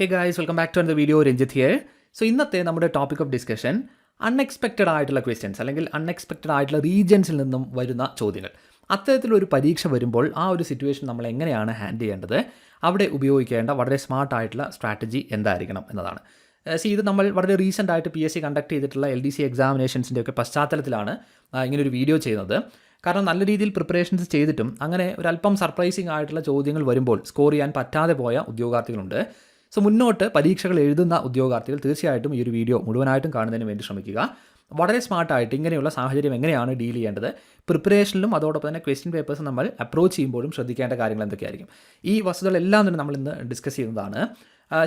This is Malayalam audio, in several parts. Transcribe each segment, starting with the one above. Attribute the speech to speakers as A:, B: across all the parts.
A: Hey guys welcome back to the video Ranjith here so ഇന്നത്തെ നമ്മുടെ ടോപ്പിക് ഓഫ് ഡിസ്കഷൻ അൺഎക്സ്പെക്റ്റഡ് ആയിട്ടുള്ള ക്വസ്റ്റ്യൻസ് അല്ലെങ്കിൽ അൺഎക്സ്പെക്റ്റഡ് ആയിട്ടുള്ള റീജിയൻസിൽ നിന്നും വരുന്ന ചോദ്യങ്ങൾ. അത്തരത്തിലൊരു പരീക്ഷ വരുമ്പോൾ ആ ഒരു സിറ്റുവേഷൻ നമ്മൾ എങ്ങനെയാണ് ഹാൻഡിൽ ചെയ്യേണ്ടത്? അവിടെ ഉപയോഗിക്കേണ്ട വളരെ സ്മാർട്ട് ആയിട്ടുള്ള സ്ട്രാറ്റജി എന്തായിരിക്കണം എന്നതാണ്. സി ഇത് നമ്മൾ വളരെ റീസെന്റ് ആയിട്ട് പി എസ് സി കണ്ടക്ട് ചെയ്തിട്ടുള്ള എൽ ഡി സി എക്സാമിനേഷൻസിന്റെ ഒക്കെ പശ്ചാത്തലത്തിലാണ് ഇങ്ങനെ ഒരു വീഡിയോ ചെയ്യുന്നത്. കാരണം നല്ല രീതിയിൽ പ്രിപ്പറേഷൻസ് ചെയ്തിട്ടും അങ്ങനെ ഒരല്പം സർപ്രൈസിങ് ആയിട്ടുള്ള ചോദ്യങ്ങൾ വരുമ്പോൾ സ്കോർ ചെയ്യാൻ പറ്റാതെ പോയ ഉദ്യോഗാർത്ഥികളുണ്ട്. സോ മുന്നോട്ട് പരീക്ഷകൾ എഴുതുന്ന ഉദ്യോഗാർത്ഥികൾ തീർച്ചയായിട്ടും ഈ ഒരു വീഡിയോ മുഴുവനായിട്ടും കാണുന്നതിന് വേണ്ടി ശ്രമിക്കുക. വളരെ സ്മാർട്ടായിട്ട് ഇങ്ങനെയുള്ള സാഹചര്യം എങ്ങനെയാണ് ഡീൽ ചെയ്യേണ്ടത്? പ്രിപ്പറേഷനിലും അതോടൊപ്പം തന്നെ ക്വസ്റ്റ്യൻ പേപ്പേഴ്സ് നമ്മൾ അപ്രോച്ച് ചെയ്യുമ്പോഴും ശ്രദ്ധിക്കേണ്ട കാര്യങ്ങൾ എന്തൊക്കെയായിരിക്കും? ഈ വസ്തുതകളെല്ലാം തന്നെ നമ്മൾ ഇന്ന് ഡിസ്കസ് ചെയ്യുന്നതാണ്.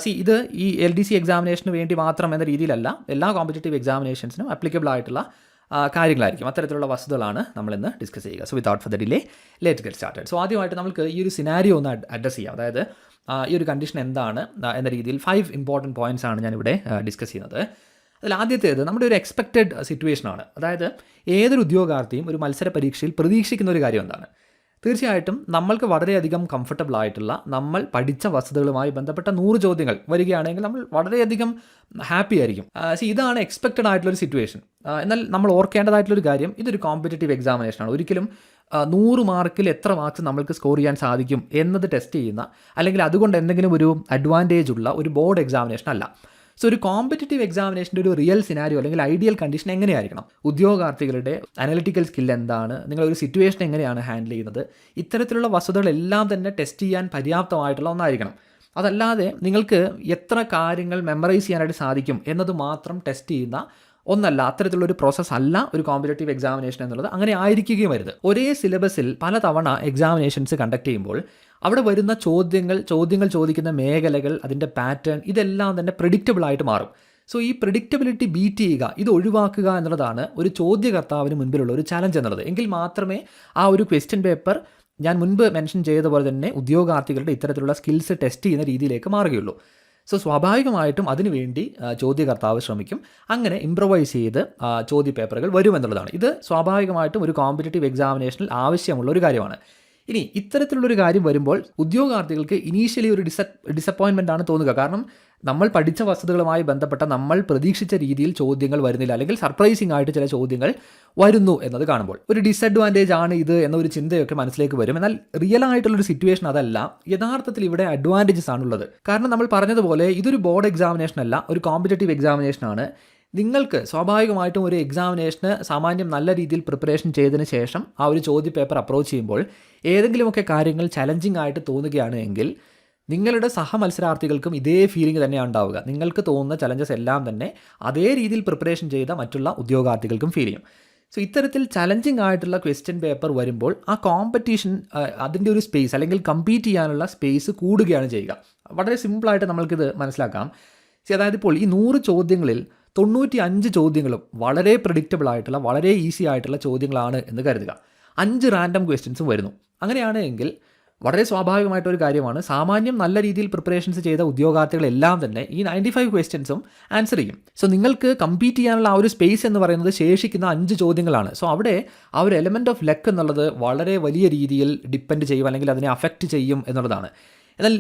A: സി ഇത് ഈ എൽ ഡി സി എക്സാമിനേഷന് വേണ്ടി മാത്രം എന്ന രീതിയിലല്ല എല്ലാ കോമ്പറ്റേറ്റീവ് എക്സാമിനേഷൻസിനും അപ്ലിക്കബിൾ ആയിട്ടുള്ള കാര്യങ്ങളായിരിക്കും. അത്തരത്തിലുള്ള വസ്തുതകളാണ് നമ്മളിന്ന് ഡിസ്കസ് ചെയ്യുക. So without for the delay let's get started so ആദ്യമായിട്ട് നമുക്ക് ഈ ഒരു സിനാരിയോ ഒന്ന് അഡ്രസ്സ് ചെയ്യാം. അതായത് ഈ ഒരു കണ്ടീഷൻ എന്താണ് എന്ന രീതിയിൽ ഫൈവ് ഇമ്പോർട്ടന്റ് പോയിന്റ്സ് ആണ് ഞാനിവിടെ ഡിസ്കസ് ചെയ്യുന്നത്. അതിൽ ആദ്യത്തേത് നമ്മുടെ ഒരു എക്സ്പെക്റ്റഡ് സിറ്റുവേഷനാണ് അതായത് ഏതൊരു ഉദ്യോഗാർത്ഥിയും ഒരു മത്സര പരീക്ഷയിൽ പ്രതീക്ഷിക്കുന്ന ഒരു കാര്യം എന്താണ്? തീർച്ചയായിട്ടും നമ്മൾക്ക് വളരെയധികം കംഫർട്ടബിൾ ആയിട്ടുള്ള നമ്മൾ പഠിച്ച വസ്തുതകളുമായി ബന്ധപ്പെട്ട നൂറ് ചോദ്യങ്ങൾ വരികയാണെങ്കിൽ നമ്മൾ വളരെയധികം ഹാപ്പി ആയിരിക്കും. പക്ഷേ ഇതാണ് എക്സ്പെക്റ്റഡ് ആയിട്ടുള്ള ഒരു സിറ്റുവേഷൻ എന്നാൽ നമ്മൾ ഓർക്കേണ്ടതായിട്ടുള്ളൊരു കാര്യം ഇതൊരു കോമ്പറ്റേറ്റീവ് എക്സാമിനേഷനാണ് ഒരിക്കലും നൂറ് മാർക്കിൽ എത്ര മാർക്സ് നമ്മൾക്ക് സ്കോർ ചെയ്യാൻ സാധിക്കും എന്നത് ടെസ്റ്റ് ചെയ്യുന്ന അല്ലെങ്കിൽ അതുകൊണ്ട് എന്തെങ്കിലും ഒരു അഡ്വാന്റേജ് ഉള്ള ഒരു ബോർഡ് എക്സാമിനേഷൻ അല്ല. സോ ഒരു കോമ്പറ്റേറ്റീവ് എക്സാമിനേഷന്റെ ഒരു റിയൽ സിനാരിയോ അല്ലെങ്കിൽ ഐഡിയൽ കണ്ടീഷൻ എങ്ങനെയായിരിക്കണം? ഉദ്യോഗാർത്ഥികളുടെ അനലിറ്റിക്കൽ സ്കിൽ എന്താണ്? നിങ്ങൾ ഒരു സിറ്റുവേഷൻ എങ്ങനെയാണ് ഹാൻഡിൽ ചെയ്യുന്നത്? ഇത്തരത്തിലുള്ള വസ്തുതകളെല്ലാം തന്നെ ടെസ്റ്റ് ചെയ്യാൻ പര്യാപ്തമായിട്ടുള്ള ഒന്നായിരിക്കണം. അതല്ലാതെ നിങ്ങൾക്ക് എത്ര കാര്യങ്ങൾ മെമ്മറൈസ് ചെയ്യാനായിട്ട് സാധിക്കും എന്നത് മാത്രം ടെസ്റ്റ് ചെയ്യുന്ന ഒന്നല്ല അത്തരത്തിലുള്ള ഒരു പ്രോസസ്സ് അല്ല ഒരു കോമ്പറ്റേറ്റീവ് എക്സാമിനേഷൻ എന്നുള്ളത്. അങ്ങനെ ആയിരിക്കുകയും വരുത് ഒരേ സിലബസിൽ പലതവണ എക്സാമിനേഷൻസ് കണ്ടക്ട് ചെയ്യുമ്പോൾ അവിടെ വരുന്ന ചോദ്യങ്ങൾ ചോദ്യങ്ങൾ ചോദിക്കുന്ന മേഖലകൾ അതിന്റെ പാറ്റേൺ ഇതെല്ലാം തന്നെ പ്രിഡിക്റ്റബിൾ ആയിട്ട് മാറും. സോ ഈ പ്രിഡിക്റ്റബിലിറ്റി ബീറ്റ് ചെയ്യുക ഇത് ഒഴിവാക്കുക എന്നുള്ളതാണ് ഒരു ചോദ്യകർത്താവിന് മുൻപിലുള്ള ഒരു ചലഞ്ച് എന്നുള്ളത്. എങ്കിൽ മാത്രമേ ആ ഒരു ക്വസ്റ്റ്യൻ പേപ്പർ ഞാൻ മുൻപ് മെൻഷൻ ചെയ്ത പോലെ തന്നെ ഉദ്യോഗാർത്ഥികളുടെ ഇത്തരത്തിലുള്ള സ്കിൽസ് ടെസ്റ്റ് ചെയ്യുന്ന രീതിയിലേക്ക് മാറുകയുള്ളൂ. സോ സ്വാഭാവികമായിട്ടും അതിനുവേണ്ടി ചോദ്യകർത്താവ് ശ്രമിക്കും. അങ്ങനെ ഇംപ്രവൈസ് ചെയ്ത് ചോദ്യ പേപ്പറുകൾ വരുമെന്നുള്ളതാണ്. ഇത് സ്വാഭാവികമായിട്ടും ഒരു കോമ്പറ്റേറ്റീവ് എക്സാമിനേഷനിൽ ആവശ്യമുള്ള ഒരു കാര്യമാണ്. ഇനി ഇത്തരത്തിലുള്ളൊരു കാര്യം വരുമ്പോൾ ഉദ്യോഗാർത്ഥികൾക്ക് ഇനീഷ്യലി ഒരു ഡിസ ഡിസപ്പോയിൻമെന്റ് ആണ് തോന്നുക. കാരണം നമ്മൾ പഠിച്ച വസ്തുതകളുമായി ബന്ധപ്പെട്ട നമ്മൾ പ്രതീക്ഷിച്ച രീതിയിൽ ചോദ്യങ്ങൾ വരുന്നില്ല. അല്ലെങ്കിൽ സർപ്രൈസിംഗ് ആയിട്ട് ചില ചോദ്യങ്ങൾ വരുന്നു എന്നത് കാണുമ്പോൾ. ഒരു ഡിസഡ്വാന്റേജ് ആണ് ഇത് എന്നൊരു ചിന്തയൊക്കെ മനസ്സിലേക്ക് വരും. എന്നാൽ റിയൽ ആയിട്ടുള്ളൊരു സിറ്റുവേഷൻ അതല്ല. യഥാർത്ഥത്തിൽ ഇവിടെ അഡ്വാന്റേജസ് ആണുള്ളത്. കാരണം നമ്മൾ പറഞ്ഞതുപോലെ ഇതൊരു ബോർഡ് എക്സാമിനേഷൻ അല്ല ഒരു കോമ്പറ്റേറ്റീവ് എക്സാമിനേഷൻ ആണ്. നിങ്ങൾക്ക് സ്വാഭാവികമായിട്ടും ഒരു എക്സാമിനേഷന് സാമാന്യം നല്ല രീതിയിൽ പ്രിപ്പറേഷൻ ചെയ്തതിന് ശേഷം ആ ഒരു ചോദ്യ പേപ്പർ അപ്രോച്ച് ചെയ്യുമ്പോൾ ഏതെങ്കിലുമൊക്കെ കാര്യങ്ങൾ ചലഞ്ചിങ് ആയിട്ട് തോന്നുകയാണ് എങ്കിൽ നിങ്ങളുടെ സഹമത്സരാർത്ഥികൾക്കും ഇതേ ഫീലിംഗ് തന്നെയാണ് ഉണ്ടാവുക. നിങ്ങൾക്ക് തോന്നുന്ന ചലഞ്ചസ് എല്ലാം തന്നെ അതേ രീതിയിൽ പ്രിപ്പറേഷൻ ചെയ്ത മറ്റുള്ള ഉദ്യോഗാർത്ഥികൾക്കും ഫീൽ ചെയ്യും. സോ ഇത്തരത്തിൽ ചലഞ്ചിങ് ആയിട്ടുള്ള ക്വസ്റ്റ്യൻ പേപ്പർ വരുമ്പോൾ ആ കോമ്പറ്റീഷൻ അതിന്റെ ഒരു സ്പേസ് അല്ലെങ്കിൽ കമ്പീറ്റ് ചെയ്യാനുള്ള സ്പേസ് കൂടുകയാണ് ചെയ്യുക. വളരെ സിമ്പിളായിട്ട് നമ്മൾക്കിത് മനസ്സിലാക്കാം. അതായത് ഇപ്പോൾ ഈ നൂറ് ചോദ്യങ്ങളിൽ തൊണ്ണൂറ്റി അഞ്ച് ചോദ്യങ്ങളും വളരെ പ്രഡിക്റ്റബിൾ ആയിട്ടുള്ള വളരെ ഈസി ആയിട്ടുള്ള ചോദ്യങ്ങളാണ് എന്ന് കരുതുക. അഞ്ച് റാൻഡം ക്വസ്റ്റ്യൻസും വരുന്നു. അങ്ങനെയാണ് എങ്കിൽ വളരെ സ്വാഭാവികമായിട്ടൊരു കാര്യമാണ് സാമാന്യം നല്ല രീതിയിൽ പ്രിപ്പറേഷൻസ് ചെയ്ത ഉദ്യോഗാർത്ഥികളെല്ലാം തന്നെ ഈ നയന്റി ഫൈവ് ക്വസ്റ്റ്യൻസും ആൻസർ ചെയ്യും. സോ നിങ്ങൾക്ക് കമ്പീറ്റ് ചെയ്യാനുള്ള ആ ഒരു സ്പേസ് എന്ന് പറയുന്നത് ശേഷിക്കുന്ന അഞ്ച് ചോദ്യങ്ങളാണ്. സോ അവിടെ ആ ഒരു എലമെന്റ് ഓഫ് ലക്ക് എന്നുള്ളത് വളരെ വലിയ രീതിയിൽ ഡിപ്പെൻഡ് ചെയ്യും അല്ലെങ്കിൽ അതിനെ അഫക്റ്റ് ചെയ്യും എന്നുള്ളതാണ്. എന്നാൽ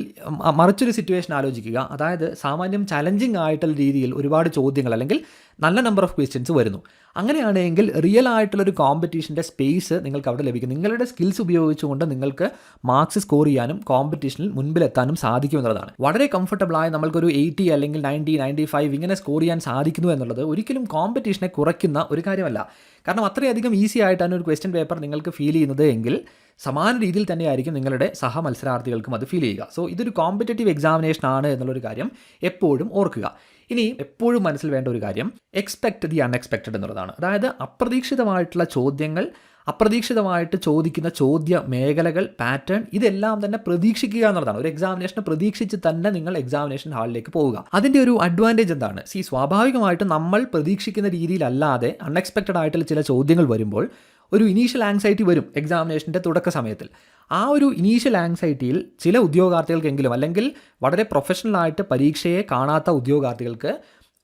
A: മറിച്ചൊരു സിറ്റുവേഷൻ ആലോചിക്കുക. അതായത് സാമാന്യം ചലഞ്ചിങ് ആയിട്ടുള്ള രീതിയിൽ ഒരുപാട് ചോദ്യങ്ങൾ അല്ലെങ്കിൽ നല്ല നമ്പർ ഓഫ് ക്വസ്റ്റ്യൻസ് വരുന്നു. അങ്ങനെയാണെങ്കിൽ റിയൽ ആയിട്ടുള്ളൊരു കോമ്പറ്റീഷന്റെ സ്പേസ് നിങ്ങൾക്ക് അവിടെ ലഭിക്കും. നിങ്ങളുടെ സ്കിൽസ് ഉപയോഗിച്ചുകൊണ്ട് നിങ്ങൾക്ക് മാർക്സ് സ്കോർ ചെയ്യാനും കോമ്പറ്റീഷനിൽ മുൻപിലെത്താനും സാധിക്കും എന്നുള്ളതാണ്. വളരെ കംഫർട്ടബിളായി നമ്മൾക്കൊരു എയ്റ്റി അല്ലെങ്കിൽ നയന്റി നയന്റി ഫൈവ് ഇങ്ങനെ സ്കോർ ചെയ്യാൻ സാധിക്കുന്നു എന്നുള്ളത് ഒരിക്കലും കോമ്പറ്റീഷനെ കുറയ്ക്കുന്ന ഒരു കാര്യമല്ല. കാരണം അത്രയധികം ഈസി ആയിട്ടാണ് ഒരു ക്വസ്റ്റ്യൻ പേപ്പർ നിങ്ങൾക്ക് ഫീൽ ചെയ്യുന്നത് എങ്കിൽ സമാന രീതിയിൽ തന്നെയായിരിക്കും നിങ്ങളുടെ സഹ മത്സരാർത്ഥികൾക്കും അത് ഫീൽ ചെയ്യുക. സോ ഇതൊരു കോമ്പറ്റേറ്റീവ് എക്സാമിനേഷൻ ആണ് എന്നുള്ളൊരു കാര്യം എപ്പോഴും ഓർക്കുക. ഇനി എപ്പോഴും മനസ്സിൽ വേണ്ട ഒരു കാര്യം എക്സ്പെക്ട് ദി അൺഎക്സ്പെക്റ്റഡ് എന്നുള്ളതാണ്. അതായത് അപ്രതീക്ഷിതമായിട്ടുള്ള ചോദ്യങ്ങൾ അപ്രതീക്ഷിതമായിട്ട് ചോദിക്കുന്ന ചോദ്യ മേഖലകൾ പാറ്റേൺ ഇതെല്ലാം തന്നെ പ്രതീക്ഷിക്കുക എന്നുള്ളതാണ്. ഒരു എക്സാമിനേഷൻ പ്രതീക്ഷിച്ച് തന്നെ നിങ്ങൾ എക്സാമിനേഷൻ ഹാളിലേക്ക് പോവുക. അതിന്റെ ഒരു അഡ്വാന്റേജ് എന്താണ്? സി സ്വാഭാവികമായിട്ട് നമ്മൾ പ്രതീക്ഷിക്കുന്ന രീതിയിലല്ലാതെ അൺഎക്സ്പെക്റ്റഡ് ആയിട്ടുള്ള ചില ചോദ്യങ്ങൾ വരുമ്പോൾ ഒരു ഇനീഷ്യൽ ആങ്സൈറ്റി വരും എക്സാമിനേഷന്റെ തുടക്ക സമയത്തിൽ. ആ ഒരു ഇനീഷ്യൽ ആങ്സൈറ്റിയിൽ ചില ഉദ്യോഗാർത്ഥികൾക്കെങ്കിലും അല്ലെങ്കിൽ വളരെ പ്രൊഫഷണലായിട്ട് പരീക്ഷയെ കാണാത്ത ഉദ്യോഗാർത്ഥികൾക്ക്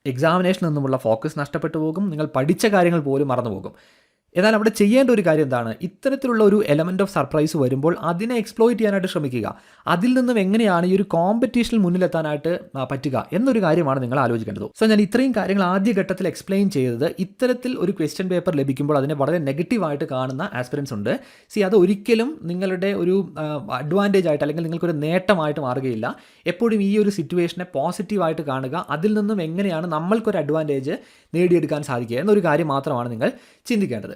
A: എക്സാമിനേഷൻ നിന്നുമുള്ള ഫോക്കസ് നഷ്ടപ്പെട്ടു പോകും. നിങ്ങൾ പഠിച്ച കാര്യങ്ങൾ പോലും മറന്നു പോകും എന്നാൽ അവിടെ ചെയ്യേണ്ട ഒരു കാര്യം എന്താണ്? ഇത്തരത്തിലുള്ള ഒരു എലമെന്റ് ഓഫ് സർപ്രൈസ് വരുമ്പോൾ അതിനെ എക്സ്പ്ലോയിറ്റ് ചെയ്യാനായിട്ട് ശ്രമിക്കുക. അതിൽ നിന്നും എങ്ങനെയാണ് ഈ ഒരു കോമ്പറ്റീഷനിൽ മുന്നിലെത്താനായിട്ട് പറ്റുക എന്നൊരു കാര്യമാണ് നിങ്ങൾ ആലോചിക്കേണ്ടത്. സോ ഞാൻ ഇത്രയും കാര്യങ്ങൾ ആദ്യ ഘട്ടത്തിൽ എക്സ്പ്ലെയിൻ ചെയ്തത് ഇത്തരത്തിൽ ഒരു ക്വസ്റ്റ്യൻ പേപ്പർ ലഭിക്കുമ്പോൾ അതിനെ വളരെ നെഗറ്റീവായിട്ട് കാണുന്ന ആസ്പിറൻസ് ഉണ്ട്. സി അത് ഒരിക്കലും നിങ്ങളുടെ ഒരു അഡ്വാന്റേജ് ആയിട്ട് അല്ലെങ്കിൽ നിങ്ങൾക്കൊരു നേട്ടമായിട്ട് മാറുകയില്ല. എപ്പോഴും ഈ ഒരു സിറ്റുവേഷനെ പോസിറ്റീവായിട്ട് കാണുക അതിൽ നിന്നും എങ്ങനെയാണ് നമ്മൾക്കൊരു അഡ്വാന്റേജ് നേടിയെടുക്കാൻ സാധിക്കുക എന്നൊരു കാര്യം മാത്രമാണ് നിങ്ങൾ ചിന്തിക്കേണ്ടത്.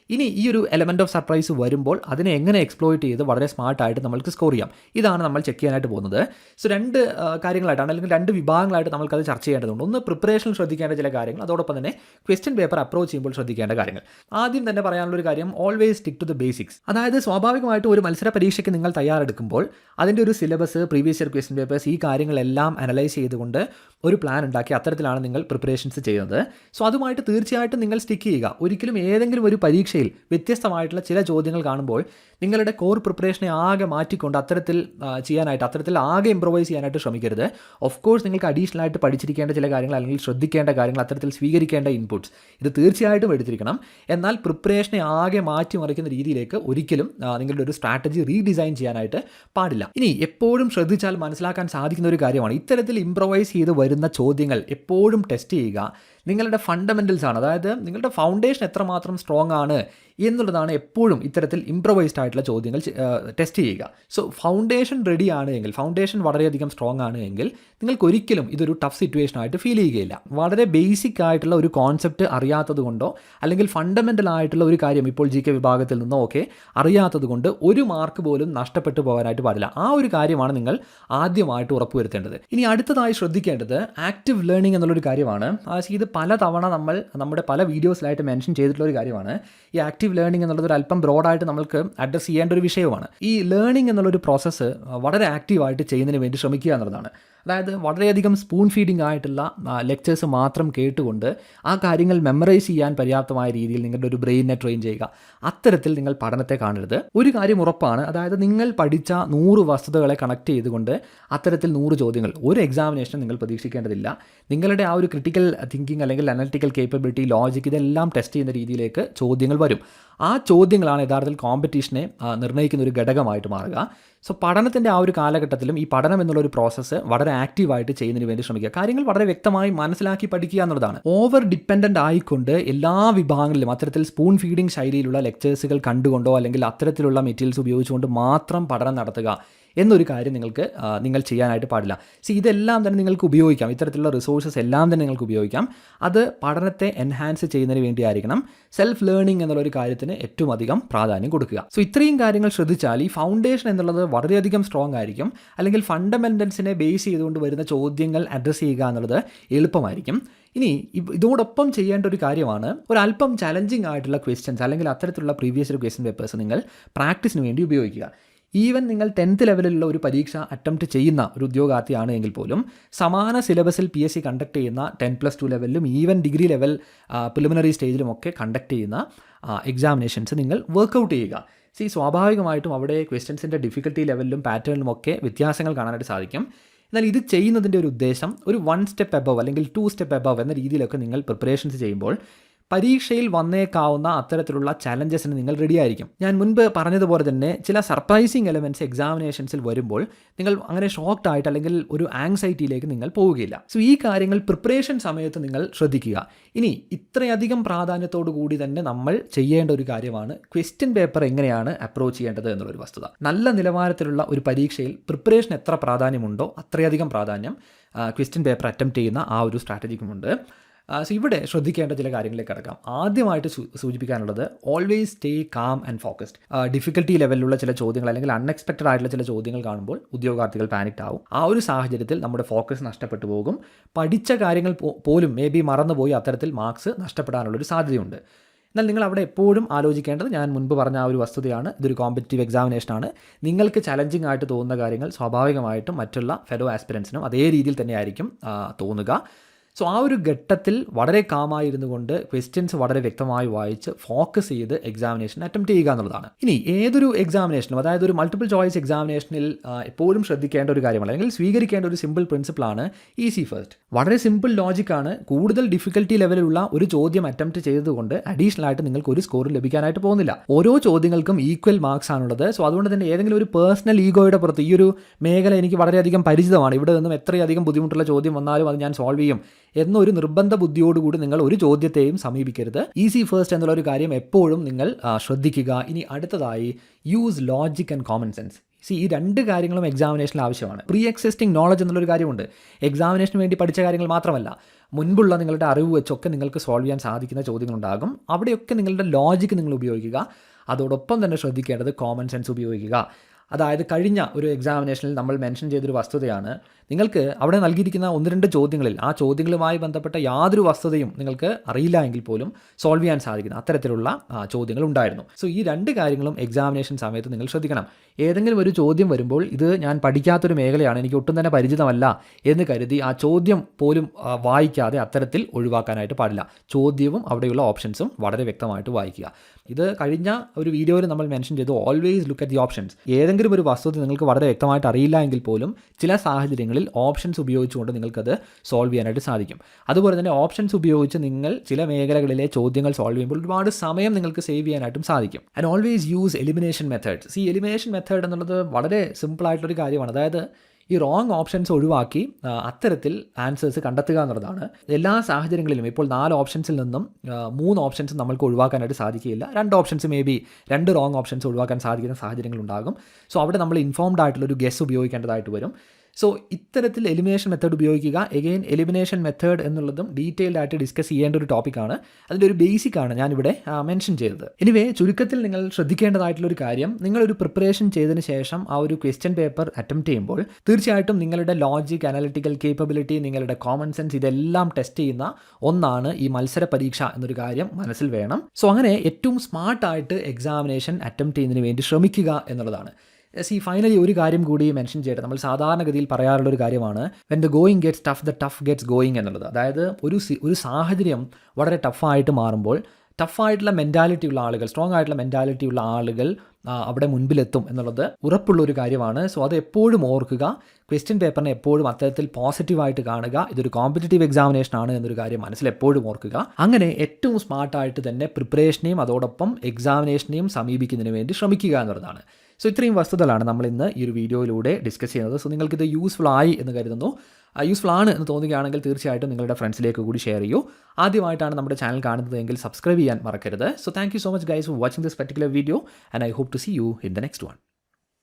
A: ഇനി ഈ ഒരു എലമെന്റ് ഓഫ് സർപ്രൈസ് വരുമ്പോൾ അതിനെ എങ്ങനെ എക്സ്പ്ലോയിറ്റ് ചെയ്ത് വളരെ സ്മാർട്ടായിട്ട് നമ്മൾക്ക് സ്കോർ ചെയ്യാം. ഇതാണ് നമ്മൾ ചെക്ക് ചെയ്യാനായിട്ട് പോകുന്നത്. സോ രണ്ട് കാര്യങ്ങളായിട്ടാണ് അല്ലെങ്കിൽ രണ്ട് വിഭാഗങ്ങളായിട്ട് നമ്മൾക്കത് ചർച്ച ചെയ്യേണ്ടതുണ്ട്. ഒന്ന് പ്രിപ്പറേഷൻ ശ്രദ്ധിക്കേണ്ട ചില കാര്യങ്ങൾ അതോടൊപ്പം തന്നെ ക്വസ്റ്റ്യൻ പേപ്പർ അപ്രോച്ച് ചെയ്യുമ്പോൾ ശ്രദ്ധിക്കേണ്ട കാര്യങ്ങൾ. ആദ്യം തന്നെ പറയാനുള്ള ഒരു കാര്യം always stick to the basics അതായത് സ്വാഭാവികമായിട്ടും ഒരു മത്സര പരീക്ഷയ്ക്ക് നിങ്ങൾ തയ്യാറെടുക്കുമ്പോൾ അതിന്റെ ഒരു syllabus previous year question papers ഈ കാര്യങ്ങളെല്ലാം അനലൈസ് ചെയ്തുകൊണ്ട് ഒരു പ്ലാൻ ഉണ്ടാക്കി അത്തരത്തിലാണ് നിങ്ങൾ പ്രിപ്പറേഷൻസ് ചെയ്യുന്നത്. സോ അതുമായിട്ട് തീർച്ചയായിട്ടും നിങ്ങൾ സ്റ്റിക്ക് ചെയ്യുക. ഒരിക്കലും ഏതെങ്കിലും ഒരു പരീക്ഷയിൽ വ്യത്യസ്തമായിട്ടുള്ള ചില ചോദ്യങ്ങൾ കാണുമ്പോൾ നിങ്ങളുടെ കോർ പ്രിപ്പറേഷനെ ആകെ മാറ്റിക്കൊണ്ട് അത്തരത്തിൽ ചെയ്യാനായിട്ട് അത്തരത്തിൽ ആകെ ഇമ്പ്രവൈസ് ചെയ്യാനായിട്ട് ശ്രമിക്കരുത്. ഓഫ് കോഴ്സ് നിങ്ങൾക്ക് അഡീഷണൽ ആയിട്ട് പഠിച്ചിരിക്കേണ്ട ചില കാര്യങ്ങൾ അല്ലെങ്കിൽ ശ്രദ്ധിക്കേണ്ട കാര്യങ്ങൾ അത്തരത്തിൽ സ്വീകരിക്കേണ്ട ഇൻപുട്സ് ഇത് തീർച്ചയായിട്ടും എടുത്തിരിക്കണം. എന്നാൽ പ്രിപ്പറേഷനെ ആകെ മാറ്റിമറിക്കുന്ന രീതിയിലേക്ക് ഒരിക്കലും നിങ്ങളുടെ ഒരു സ്ട്രാറ്റജി റീഡിസൈൻ ചെയ്യാനായിട്ട് പാടില്ല. ഇനി എപ്പോഴും ശ്രദ്ധിച്ചാൽ മനസ്സിലാക്കാൻ സാധിക്കുന്ന ഒരു കാര്യമാണ് ഇത്തരത്തിൽ ഇമ്പ്രൂവൈസ് ചെയ്ത് വരുന്ന ചോദ്യങ്ങൾ എപ്പോഴും ടെസ്റ്റ് ചെയ്യുക. നിങ്ങളുടെ ഫണ്ടമെന്റൽസ് ആണ്. അതായത് നിങ്ങളുടെ ഫൗണ്ടേഷൻ എത്രമാത്രം സ്ട്രോങ് ആണ് എന്നുള്ളതാണ് എപ്പോഴും ഇത്തരത്തിൽ ഇംപ്രവൈസ്ഡ് ആയിട്ടുള്ള ചോദ്യങ്ങൾ ടെസ്റ്റ് ചെയ്യുക. സോ ഫൗണ്ടേഷൻ റെഡി ആണ് എങ്കിൽ ഫൗണ്ടേഷൻ വളരെയധികം സ്ട്രോങ് ആണ് എങ്കിൽ നിങ്ങൾക്ക് ഒരിക്കലും ഇതൊരു ടഫ് സിറ്റുവേഷൻ ആയിട്ട് ഫീൽ ചെയ്യുകയില്ല. വളരെ ബേസിക് ആയിട്ടുള്ള ഒരു കോൺസെപ്റ്റ് അറിയാത്തത് കൊണ്ടോ അല്ലെങ്കിൽ ഫണ്ടമെന്റൽ ആയിട്ടുള്ള ഒരു കാര്യം ഇപ്പോൾ ജി കെ വിഭാഗത്തിൽ നിന്നോ ഒക്കെ അറിയാത്തത് കൊണ്ട് ഒരു മാർക്ക് പോലും നഷ്ടപ്പെട്ടു പോകാനായിട്ട് പാടില്ല. ആ ഒരു കാര്യമാണ് നിങ്ങൾ ആദ്യമായിട്ട് ഉറപ്പുവരുത്തേണ്ടത്. ഇനി അടുത്തതായി ശ്രദ്ധിക്കേണ്ടത് ആക്റ്റീവ് ലേണിംഗ് എന്നുള്ളൊരു കാര്യമാണ്. ഇത് പല തവണ നമ്മൾ നമ്മുടെ പല വീഡിയോസിലായിട്ട് മെൻഷൻ ചെയ്തിട്ടുള്ള ഒരു കാര്യമാണ്. ഈ ആക്റ്റീവ് ലേണിംഗ് എന്നുള്ളത് ഒരു അല്പം ബ്രോഡായിട്ട് നമ്മൾക്ക് അഡ്രസ്സ് ചെയ്യേണ്ട ഒരു വിഷയമാണ് ഈ ലേണിംഗ് എന്നുള്ളൊരു പ്രോസസ്സ് വളരെ ആക്റ്റീവായിട്ട് ചെയ്യുന്നതിന് വേണ്ടി ശ്രമിക്കുക എന്നുള്ളതാണ്. അതായത് വളരെയധികം സ്പൂൺ ഫീഡിംഗ് ആയിട്ടുള്ള ലെക്ചേഴ്സ് മാത്രം കേട്ടുകൊണ്ട് ആ കാര്യങ്ങൾ മെമ്മറൈസ് ചെയ്യാൻ പര്യാപ്തമായ രീതിയിൽ നിങ്ങളുടെ ഒരു ബ്രെയിനെ ട്രെയിൻ ചെയ്യുക. അത്തരത്തിൽ നിങ്ങൾ പഠനത്തെ കാണരുത്. ഒരു കാര്യം ഉറപ്പാണ് അതായത് നിങ്ങൾ പഠിച്ച നൂറ് വസ്തുതകളെ കണക്ട് ചെയ്തുകൊണ്ട് അത്തരത്തിൽ നൂറ് ചോദ്യങ്ങൾ ഒരു എക്സാമിനേഷൻ നിങ്ങൾ പ്രതീക്ഷിക്കേണ്ടതില്ല. നിങ്ങളുടെ ആ ഒരു ക്രിട്ടിക്കൽ തിങ്കിങ് അല്ലെങ്കിൽ അനലിറ്റിക്കൽ കേപ്പബിലിറ്റി ലോജിക് ഇതെല്ലാം ടെസ്റ്റ് ചെയ്യുന്ന രീതിയിലേക്ക് ചോദ്യങ്ങൾ വരും. ആ ചോദ്യങ്ങളാണ് യഥാർത്ഥത്തിൽ കോമ്പറ്റീഷനെ നിർണയിക്കുന്ന ഒരു ഘടകമായിട്ട് മാറുക. സോ പഠനത്തിന്റെ ആ ഒരു കാലഘട്ടത്തിലും ഈ പഠനം എന്നുള്ള ഒരു പ്രോസസ്സ് വളരെ ആക്റ്റീവായിട്ട് ചെയ്യുന്നതിന് വേണ്ടി ശ്രമിക്കുക. കാര്യങ്ങൾ വളരെ വ്യക്തമായി മനസ്സിലാക്കി പഠിക്കുക എന്നുള്ളതാണ്. ഓവർ ഡിപ്പെൻഡന്റ് ആയിക്കൊണ്ട് എല്ലാ വിഭാഗങ്ങളിലും അത്തരത്തിൽ സ്പൂൺ ഫീഡിംഗ് ശൈലിയിലുള്ള ലെക്ചേഴ്സുകൾ കണ്ടുകൊണ്ടോ അല്ലെങ്കിൽ അത്തരത്തിലുള്ള മെറ്റീരിയൽസ് ഉപയോഗിച്ചുകൊണ്ട് മാത്രം പഠനം നടത്തുക. എന്നൊരു കാര്യം നിങ്ങൾക്ക് നിങ്ങൾ ചെയ്യാനായിട്ട് പാടില്ല. സി ഇതെല്ലാം തന്നെ നിങ്ങൾക്ക് ഉപയോഗിക്കാം. ഇത്തരത്തിലുള്ള റിസോഴ്സസ് എല്ലാം തന്നെ നിങ്ങൾക്ക് ഉപയോഗിക്കാം. അത് പഠനത്തെ എൻഹാൻസ് ചെയ്യുന്നതിന് വേണ്ടിയായിരിക്കണം സെൽഫ് ലേണിംഗ് എന്നുള്ള ഒരു കാര്യത്തിന് ഏറ്റവും അധികം പ്രാധാന്യം കൊടുക്കുക. സോ ഇത്രയും കാര്യങ്ങൾ ശ്രദ്ധിച്ചാൽ ഈ ഫൗണ്ടേഷൻ എന്നുള്ളത് വളരെയധികം സ്ട്രോങ് ആയിരിക്കും. അല്ലെങ്കിൽ ഫണ്ടമെന്റൽസിനെ ബേസ് ചെയ്തുകൊണ്ട് വരുന്ന ചോദ്യങ്ങൾ അഡ്രസ്സ് ചെയ്യുക എന്നുള്ളത് എളുപ്പമായിരിക്കും. ഇനി ഇതോടൊപ്പം ചെയ്യേണ്ട ഒരു കാര്യമാണ് ഒരു അല്പം ചലഞ്ചിങ് ആയിട്ടുള്ള ക്വസ്റ്റ്യൻസ് അല്ലെങ്കിൽ അത്തരത്തിലുള്ള പ്രീവിയസ് ക്വസ്റ്റ്യൻ പേപ്പേഴ്സ് നിങ്ങൾ പ്രാക്ടീസിന് വേണ്ടി ഉപയോഗിക്കുക. ഈവൻ നിങ്ങൾ ടെൻത്ത് ലെവലിലുള്ള ഒരു പരീക്ഷ അറ്റംപ്റ്റ് ചെയ്യുന്ന ഒരു ഉദ്യോഗാർത്ഥിയാണ് എങ്കിൽ പോലും സമാന സിലബസിൽ പി എസ് സി കണ്ടക്ട് ചെയ്യുന്ന ടെൻ പ്ലസ് ടു ലെവലിലും ഈവൻ ഡിഗ്രി ലെവൽ പ്രിലിമിനറി സ്റ്റേജിലും ഒക്കെ കണ്ടക്ട് ചെയ്യുന്ന എക്സാമിനേഷൻസ് നിങ്ങൾ വർക്കൗട്ട് ചെയ്യുക. സി സ്വാഭാവികമായിട്ടും അവിടെ ക്വസ്റ്റ്യൻസിന്റെ ഡിഫിക്കൽട്ടി ലെവലിലും പാറ്റേണിലും ഒക്കെ വ്യത്യാസങ്ങൾ കാണാനായിട്ട് സാധിക്കും. എന്നാൽ ഇത് ചെയ്യുന്നതിന്റെ ഒരു ഉദ്ദേശം ഒരു വൺ സ്റ്റെപ്പ് എബവ് അല്ലെങ്കിൽ ടു സ്റ്റെപ്പ് എബവ് എന്ന രീതിയിലൊക്കെ നിങ്ങൾ പ്രിപ്പറേഷൻസ് ചെയ്യുമ്പോൾ പരീക്ഷയിൽ വന്നേക്കാവുന്ന അത്തരത്തിലുള്ള ചലഞ്ചസിന് നിങ്ങൾ റെഡി ആയിരിക്കും. ഞാൻ മുൻപ് പറഞ്ഞതുപോലെ തന്നെ ചില സർപ്രൈസിങ് എലമെന്റ്സ് എക്സാമിനേഷൻസിൽ വരുമ്പോൾ നിങ്ങൾ അങ്ങനെ ഷോക്ക്ഡ് ആയിട്ട് അല്ലെങ്കിൽ ഒരു ആങ്സൈറ്റിയിലേക്ക് നിങ്ങൾ പോവുകയില്ല. സോ ഈ കാര്യങ്ങൾ പ്രിപ്പറേഷൻ സമയത്ത് നിങ്ങൾ ശ്രദ്ധിക്കുക. ഇനി ഇത്രയധികം പ്രാധാന്യത്തോടു കൂടി തന്നെ നമ്മൾ ചെയ്യേണ്ട ഒരു കാര്യമാണ് ക്വസ്റ്റ്യൻ പേപ്പർ എങ്ങനെയാണ് അപ്രോച്ച് ചെയ്യേണ്ടത് എന്നുള്ളൊരു വസ്തുത. നല്ല നിലവാരത്തിലുള്ള ഒരു പരീക്ഷയിൽ പ്രിപ്പറേഷൻ എത്ര പ്രാധാന്യമുണ്ടോ അത്രയധികം പ്രാധാന്യം ക്വസ്റ്റ്യൻ പേപ്പർ അറ്റംപ്റ്റ് ചെയ്യുന്ന ആ ഒരു സ്ട്രാറ്റജിക്കുമുണ്ട് സോ ഇവിടെ ശ്രദ്ധിക്കേണ്ട ചില കാര്യങ്ങളിലേക്ക് കിടക്കാം. ആദ്യമായിട്ട് സൂചിപ്പിക്കാനുള്ളത് always stay calm and focused difficulty ലെവലിലുള്ള ചില ചോദ്യങ്ങൾ അല്ലെങ്കിൽ അൺഎക്സ്പെക്റ്റഡ് ആയിട്ടുള്ള ചില ചോദ്യങ്ങൾ കാണുമ്പോൾ ഉദ്യോഗാർത്ഥികൾ പാനിക്ഡ് ആവും. ആ ഒരു സാഹചര്യത്തിൽ നമ്മുടെ ഫോക്കസ് നഷ്ടപ്പെട്ടു പോകും. പഠിച്ച കാര്യങ്ങൾ പോലും മേ ബി മറന്നുപോയി അത്തരത്തിൽ മാർക്സ് നഷ്ടപ്പെടാനുള്ളൊരു സാധ്യതയുണ്ട്. എന്നാൽ നിങ്ങൾ അവിടെ എപ്പോഴും ആലോചിക്കേണ്ടത് ഞാൻ മുൻപ് പറഞ്ഞ ആ ഒരു വസ്തുതയാണ്. ഇതൊരു കോമ്പറ്റീവ് എക്സാമിനേഷനാണ് നിങ്ങൾക്ക് ചലഞ്ചിങ് ആയിട്ട് തോന്നുന്ന കാര്യങ്ങൾ സ്വാഭാവികമായിട്ടും മറ്റുള്ള ഫെലോ ആസ്പിരൻസിനും അതേ രീതിയിൽ തന്നെയായിരിക്കും തോന്നുക. സോ ആ ഒരു ഘട്ടത്തിൽ വളരെ കാമായിരുന്നു കൊണ്ട് ക്വസ്റ്റ്യൻസ് വളരെ വ്യക്തമായി വായിച്ച് ഫോക്കസ് ചെയ്ത് എക്സാമിനേഷൻ അറ്റംപ്റ്റ് ചെയ്യുക എന്നുള്ളതാണ്. ഇനി ഏതൊരു എക്സാമിനേഷനും അതായത് ഒരു മൾട്ടിപ്പിൾ ചോയ്സ് എക്സാമിനേഷനിൽ എപ്പോഴും ശ്രദ്ധിക്കേണ്ട ഒരു കാര്യമാണ്. അല്ലെങ്കിൽ സ്വീകരിക്കേണ്ട ഒരു സിമ്പിൾ പ്രിൻസിപ്പിളാണ് ഈസി ഫസ്റ്റ് വളരെ സിമ്പിൾ ലോജിക്കാണ് കൂടുതൽ ഡിഫിക്കൽട്ടി ലെവലിലുള്ള ഒരു ചോദ്യം അറ്റംപ്റ്റ് ചെയ്തതുകൊണ്ട് അഡീഷണൽ ആയിട്ട് നിങ്ങൾക്ക് ഒരു സ്കോർ ലഭിക്കാനായിട്ട് പോകുന്നില്ല. ഓരോ ചോദ്യങ്ങൾക്കും ഈക്വൽ മാർക്സ് ആണുള്ളത്. സോ അതുകൊണ്ട് തന്നെ ഏതെങ്കിലും ഒരു പേഴ്സണൽ ഈഗോയുടെ പുറത്ത് ഈ ഒരു മേഖല എനിക്ക് വളരെയധികം പരിചിതമാണ്. ഇവിടെ നിന്നും എത്രയധികം ബുദ്ധിമുട്ടുള്ള ചോദ്യം വന്നാലും അത് ഞാൻ സോൾവ് ചെയ്യും. എന്നൊരു നിർബന്ധ ബുദ്ധിയോടുകൂടി നിങ്ങൾ ഒരു ചോദ്യത്തെയും സമീപിക്കരുത്. ഈസി ഫസ്റ്റ് എന്നുള്ള ഒരു കാര്യം എപ്പോഴും നിങ്ങൾ ശ്രദ്ധിക്കുക. ഇനി അടുത്തതായി use logic and common sense C ഈ രണ്ട് കാര്യങ്ങളും എക്സാമിനേഷനിൽ ആവശ്യമാണ്. പ്രീ എക്സിസ്റ്റിംഗ് നോളജ് എന്നുള്ളൊരു കാര്യമുണ്ട്. എക്സാമിനേഷന് വേണ്ടി പഠിച്ച കാര്യങ്ങൾ മാത്രമല്ല മുൻപുള്ള നിങ്ങളുടെ അറിവ് വെച്ചൊക്കെ നിങ്ങൾക്ക് സോൾവ് ചെയ്യാൻ സാധിക്കുന്ന ചോദ്യങ്ങളുണ്ടാകും. അവിടെയൊക്കെ നിങ്ങളുടെ ലോജിക്ക് നിങ്ങൾ ഉപയോഗിക്കുക. അതോടൊപ്പം തന്നെ ശ്രദ്ധിക്കേണ്ടത് കോമൺ സെൻസ് ഉപയോഗിക്കുക. അതായത് കഴിഞ്ഞ ഒരു എക്സാമിനേഷനിൽ നമ്മൾ മെൻഷൻ ചെയ്തൊരു വസ്തുതയാണ്. നിങ്ങൾക്ക് അവിടെ നൽകിയിരിക്കുന്ന ഒന്ന് രണ്ട് ചോദ്യങ്ങളിൽ ആ ചോദ്യങ്ങളുമായി ബന്ധപ്പെട്ട യാതൊരു വസ്തുതയും നിങ്ങൾക്ക് അറിയില്ല എങ്കിൽ പോലും സോൾവ് ചെയ്യാൻ സാധിക്കുന്ന അത്തരത്തിലുള്ള ചോദ്യങ്ങൾ ഉണ്ടായിരുന്നു. സോ ഈ രണ്ട് കാര്യങ്ങളും എക്സാമിനേഷൻ സമയത്ത് നിങ്ങൾ ശ്രദ്ധിക്കണം. ഏതെങ്കിലും ഒരു ചോദ്യം വരുമ്പോൾ ഇത് ഞാൻ പഠിക്കാത്തൊരു മേഖലയാണ് എനിക്ക് ഒട്ടും തന്നെ പരിചിതമല്ല എന്ന് കരുതി ആ ചോദ്യം പോലും വായിക്കാതെ അത്തരത്തിൽ ഒഴിവാക്കാനായിട്ട് പാടില്ല. ചോദ്യവും അവിടെയുള്ള ഓപ്ഷൻസും വളരെ വ്യക്തമായിട്ട് വായിക്കുക. ഇത് കഴിഞ്ഞ ഒരു വീഡിയോയിൽ നമ്മൾ മെൻഷൻ ചെയ്തു always look at the options ഏതെങ്കിലും ഒരു വസ്തുത നിങ്ങൾക്ക് വളരെ വ്യക്തമായിട്ട് അറിയില്ല എങ്കിൽ പോലും ചില സാഹചര്യങ്ങളിൽ ഓപ്ഷൻസ് ഉപയോഗിച്ചുകൊണ്ട് നിങ്ങൾക്കത് സോൾവ് ചെയ്യാനായിട്ട് സാധിക്കും. അതുപോലെ തന്നെ ഓപ്ഷൻസ് ഉപയോഗിച്ച് നിങ്ങൾ ചില മേഖലകളിലെ ചോദ്യങ്ങൾ സോൾവ് ചെയ്യുമ്പോൾ ഒരുപാട് സമയം നിങ്ങൾക്ക് സേവ് ചെയ്യാനായിട്ടും സാധിക്കും. And always use elimination methods ഈ എലിമിനേഷൻ മെത്തേഡ് എന്നുള്ളത് വളരെ സിമ്പിൾ ആയിട്ടുള്ളൊരു കാര്യമാണ്. അതായത് ഈ റോങ് ഓപ്ഷൻസ് ഒഴിവാക്കി അത്തരത്തിൽ ആൻസേഴ്സ് കണ്ടെത്തുക എന്നുള്ളതാണ്. എല്ലാ സാഹചര്യങ്ങളിലും ഇപ്പോൾ നാല് ഓപ്ഷൻസിൽ നിന്നും മൂന്ന് ഓപ്ഷൻസ് നമ്മൾക്ക് ഒഴിവാക്കാനായിട്ട് സാധിക്കില്ല രണ്ട് ഓപ്ഷൻസ് മേ ബി രണ്ട് റോങ് ഓപ്ഷൻസ് ഒഴിവാക്കാൻ സാധിക്കുന്ന സാഹചര്യങ്ങളുണ്ടാകും. സോ അവിടെ നമ്മൾ ഇൻഫോംഡ് ആയിട്ടുള്ള ഒരു ഗസ് ഉപയോഗിക്കേണ്ടതായിട്ട് വരും. സോ ഇത്തരത്തിൽ എലിമിനേഷൻ മെത്തേഡ് ഉപയോഗിക്കുക. എഗെയിൻ എലിമിനേഷൻ മെത്തേഡ് എന്നുള്ളതും ഡീറ്റെയിൽഡ് ആയിട്ട് ഡിസ്കസ് ചെയ്യേണ്ട ഒരു ടോപ്പിക്കാണ് അതിന്റെ ഒരു ബേസിക് ആണ് ഞാനിവിടെ മെൻഷൻ ചെയ്തത്. എനിവേ ചുരുക്കത്തിൽ നിങ്ങൾ ശ്രദ്ധിക്കേണ്ടതായിട്ടുള്ള ഒരു കാര്യം. നിങ്ങളൊരു പ്രിപ്പറേഷൻ ചെയ്തതിന് ശേഷം ആ ഒരു ക്വസ്റ്റ്യൻ പേപ്പർ അറ്റംപ്റ്റ് ചെയ്യുമ്പോൾ തീർച്ചയായിട്ടും നിങ്ങളുടെ ലോജിക് അനാലിറ്റിക്കൽ കേപ്പബിലിറ്റി നിങ്ങളുടെ കോമൺ സെൻസ് ഇതെല്ലാം ടെസ്റ്റ് ചെയ്യുന്ന ഒന്നാണ് ഈ മത്സര പരീക്ഷ എന്നൊരു കാര്യം മനസ്സിൽ വേണം. സോ അങ്ങനെ ഏറ്റവും സ്മാർട്ടായിട്ട് എക്സാമിനേഷൻ അറ്റംപ്റ്റ് ചെയ്യുന്നതിന് വേണ്ടി ശ്രമിക്കുക എന്നുള്ളതാണ്. സി ഫൈനലി ഒരു കാര്യം കൂടി മെൻഷൻ ചെയ്യട്ടെ. നമ്മൾ സാധാരണഗതിയിൽ പറയാറുള്ള ഒരു കാര്യമാണ്. When the going gets tough the tough gets going എന്നുള്ളത്. അതായത് ഒരു ഒരു സാഹചര്യം വളരെ ടഫായിട്ട് മാറുമ്പോൾ ടഫായിട്ടുള്ള മെന്റാലിറ്റി ഉള്ള ആളുകൾ സ്ട്രോങ് ആയിട്ടുള്ള മെന്റാലിറ്റി ഉള്ള ആളുകൾ അവിടെ മുൻപിലെത്തും എന്നുള്ളത് ഉറപ്പുള്ള ഒരു കാര്യമാണ്. സോ അത് എപ്പോഴും ഓർക്കുക. ക്വസ്റ്റ്യൻ പേപ്പറിനെ എപ്പോഴും അത്തരത്തിൽ പോസിറ്റീവായിട്ട് കാണുക. ഇതൊരു കോമ്പറ്റേറ്റീവ് എക്സാമിനേഷൻ ആണ് എന്നൊരു കാര്യം മനസ്സിൽ എപ്പോഴും ഓർക്കുക. അങ്ങനെ ഏറ്റവും സ്മാർട്ടായിട്ട് തന്നെ പ്രിപ്പറേഷനെയും അതോടൊപ്പം എക്സാമിനേഷനെയും സമീപിക്കുന്നതിന് വേണ്ടി ശ്രമിക്കുക എന്നുള്ളതാണ്. സോ ഇത്രയും വസ്തുതകളാണ് നമ്മൾ ഇന്ന് ഈ ഒരു വീഡിയോയിലൂടെ ഡിസ്കസ് ചെയ്യുന്നത്. സോ നിങ്ങൾക്കിത് യൂസ്ഫുൾ ആയി എന്ന് കരുതുന്നു. യൂസ്ഫുൾ ആണ് എന്ന് തോന്നുകയാണെങ്കിൽ തീർച്ചയായിട്ടും നിങ്ങളുടെ ഫ്രണ്ട്സിലേക്ക് കൂടി ഷെയർ ചെയ്യൂ. ആദ്യമായിട്ടാണ് നമ്മുടെ ചാനൽ കാണുന്നതെങ്കിൽ സബ്സ്ക്രൈബ് ചെയ്യാൻ മറക്കരുത്. So thank so much guys for watching this particular video and I hope to see you in the next one